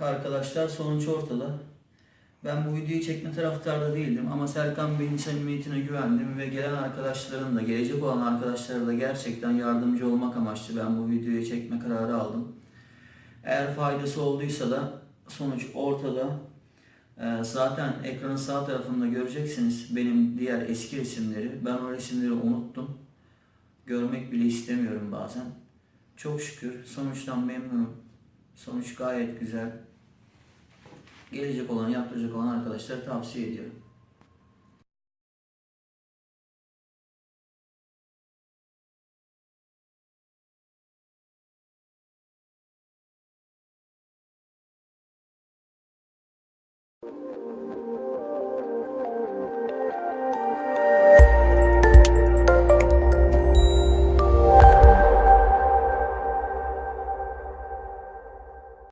arkadaşlar sonuç ortada. Ben bu videoyu çekme taraftarda değildim ama Serkan Bey'in samimiyetine güvendim ve gelen arkadaşların da gelecek olan arkadaşlara da gerçekten yardımcı olmak amaçlı ben bu videoyu çekme kararı aldım. Eğer faydası olduysa da sonuç ortada. Ee, zaten ekranın sağ tarafında göreceksiniz benim diğer eski resimleri. Ben o resimleri unuttum. Görmek bile istemiyorum bazen. Çok şükür sonuçtan memnunum. Sonuç gayet güzel. Gelecek olan, yaptıracak olan arkadaşlara tavsiye ediyorum.